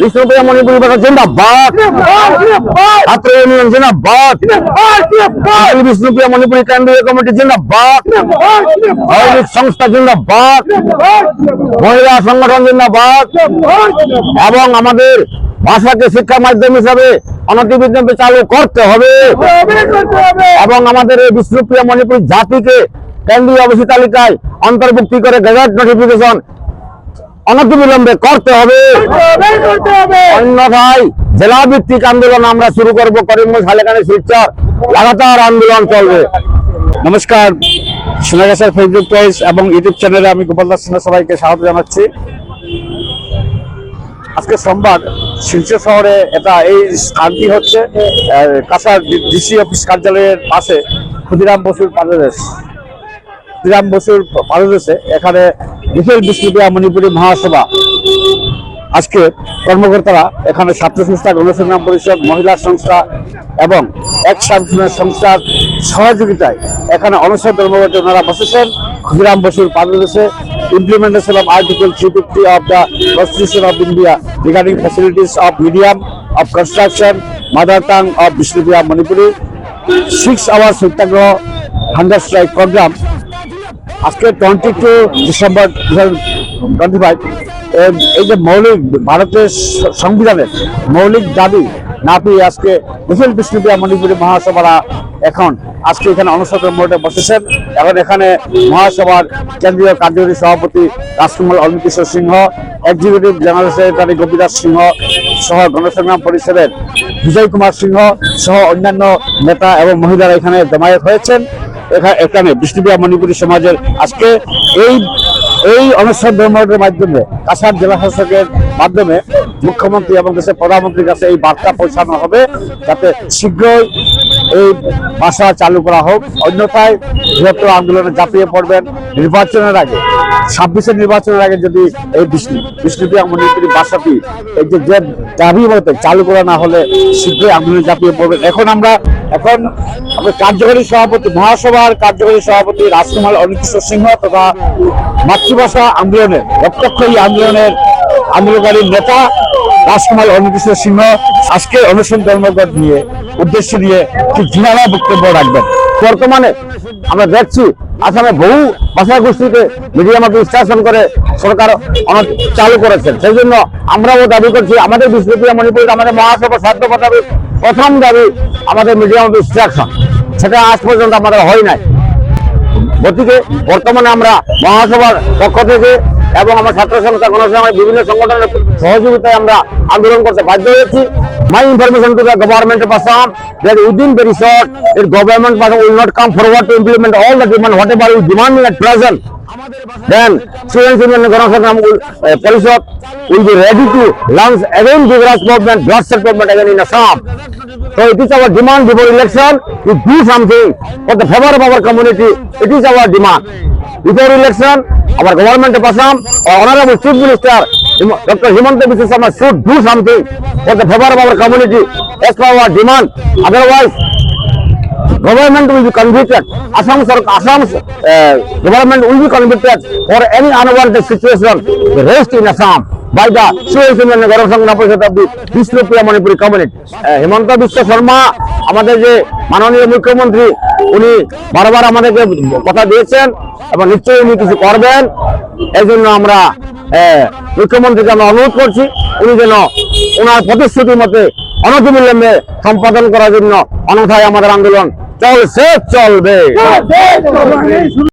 বিষ্ণুপ্রিয়া মণিপুরি ভাষা জিন্দাবাদ। ছাত্র ইউনিয়ন জিন্দাবাদ। আল বিষ্ণুপ্রিয়া মণিপুরি কেন্দ্রীয় কমিটি জিন্দাবাদ। সংস্থা জিন্দাবাদ। মহিলা সংগঠন জিন্দাবাদ। এবং আমাদের ভাষাকে শিক্ষা মাধ্যম হিসাবে অনতিবিদ্যাপে চালু করতে হবে। এবং আমাদের এই বিষ্ণুপ্রিয়া মণিপুর জাতিকে কেন্দ্রীয় অবস্থি তালিকায় অন্তর্ভুক্তি করে গেজেট নোটিফিকেশন অনতিবিলম্বে করতে হবে। অন্যথায় জেলা ভিত্তিক আন্দোলন আমরা শুরু করব করিমগঞ্জ হালেখানে শিলচর। লাগাতার আন্দোলন চলবে। নমস্কার সোনাগাছার ফেসবুক পেজ এবং ইউটিউব চ্যানেলে আমি গোপাল দাস সিনহা সবাইকে স্বাগত জানাচ্ছি। আজকে সোমবার শিলচর শহরে এটা এই স্থানটি হচ্ছে কাছাড় ডিসি অফিস কার্যালয়ের পাশে ক্ষুদিরাম বসুর পাদদেশ। ক্ষুদিরাম বসুর পাদদেশে এখানে বিফল বিশ্ববিদ্যা মণিপুরি মহাসভা। আজকে কর্মকর্তারা এখানে ছাত্র সংস্থা, গণসংগ্রাম পরিষদ, মহিলা সংস্থা এবং এক সংস্থার সহযোগিতায় এখানে অনুষ্ঠান কর্মকর্তা ওনারা বসেছেন। ক্ষুদিরাম বসুর পাদদেশে implementation of article three fifty of the constitution of India regarding facilities of medium of construction mother tongue of বিশ্ববিদ্যা Manipuri six hour satyagraha hunger strike program আজকে twenty two December twenty five এই যে মৌলিক ভারতের সংবিধানের মৌলিক দাবি না পেয়ে আজকে বিপুল বিষ্ণুপ্রিয়া মণিপুরী মহাসভারা এখন, আজকে এখানে অনুসদন মোড়ে বসেছেন এখন এখানে মহাসভার কেন্দ্রীয় কার্যকরী সভাপতি Rajkumar Arun Kishore Singh executive general secretary Gopidas Singh সহ গণসংগ্রাম পরিষদের বিজয় কুমার সিংহ সহ অন্যান্য নেতা এবং মহিলারা এখানে জমায়েত হয়েছেন। এখানে বিষ্ণুপ্রিয়া মণিপুরী সমাজের আজকে এই এই অনুষ্ঠান ধর্মের মাধ্যমে, কাছাড় জেলা শাসকের মাধ্যমে মুখ্যমন্ত্রী এবং দেশের প্রধানমন্ত্রীর কাছে এই বার্তা পৌঁছানো হবে যাতে শীঘ্রই এই ভাষা চালু করা হোক। অন্যথায় বৃহত্তর আন্দোলনে ঝাঁপিয়ে পড়বেন। নির্বাচনের আগে ছাব্বিশের নির্বাচনের আগে যদি এই বিষ্ণু বিষ্ণুপ্রিয়া মণিপুরী ভাষাটি এই যে যে দাবি মতো চালু করা না হলে শীঘ্রই আন্দোলনে ঝাঁপিয়ে পড়বেন এখন আমরা এখন আমরা কার্যকরী সভাপতি, মহাসভার কার্যকরী সভাপতি রাজকুমার অনিত সিংহ তথা মাতৃভাষা আন্দোলনের রক্তক্ষয়ী আন্দোলনের আন্দোলনকারী নেতা রাজকুমার অনিত সিংহ আজকে অনুসরণ ধর্মঘট নিয়ে, উদ্দেশ্য নিয়ে ঠিক জিনারা বক্তব্য রাখবেন। বর্তমানে আমরা দেখছি আসামে বহু ভাষা গোষ্ঠীকে মিডিয়ামাকে স্টেশন করে সরকার চালু করেছেন সেই জন্য আমরাও দাবি করছি, আমাদের বিশ্বপ্রিয়া মণিপুর, আমাদের মহাসভা সাধ্য দাবি প্রথম দাবি আমাদের মিডিয়াম ইনস্ট্রাকশন সেটা আজ পর্যন্ত আমাদের হয় নাই। গতিকে বর্তমানে আমরা মহাসভার পক্ষ থেকে এবং আমার ছাত্র সংস্থা গণসংগ্রামের বিভিন্ন সংগঠনের সহযোগিতায় আমরা আন্দোলন করতে বাধ্য হয়েছি my information to the government of Assam that within very short the government will not come forward to implement all the demand whatever we demanding at present then students union Ganasangram will, uh, Parishad will be ready to launch again vigorous movement bloodshed movement again in Assam So it is our demand before election to do something for the favor of our community. It is our demand. Before election, our government of Assam, our honorable chief minister, Dr. Himanta Biswa should do something for the favor of our community as per our demand. Otherwise, government will be convicted. Assam, Assam's uh, government will be convicted for any unwanted situation raised in Assam Manipuri community. Uh, Himanta Biswa Sarma আমাদের যে মাননীয় মুখ্যমন্ত্রী উনি বারবার আমাদেরকে কথা দিয়েছেন এবং নিশ্চয়ই উনি কিছু করবেন। এই জন্য আমরা মুখ্যমন্ত্রীকে আমরা অনুরোধ করছি উনি যেন ওনার প্রতিশ্রুতি মতে অনতিবিলম্বে সম্পাদন করার জন্য অনথায় আমাদের আন্দোলন চলছে চলবে।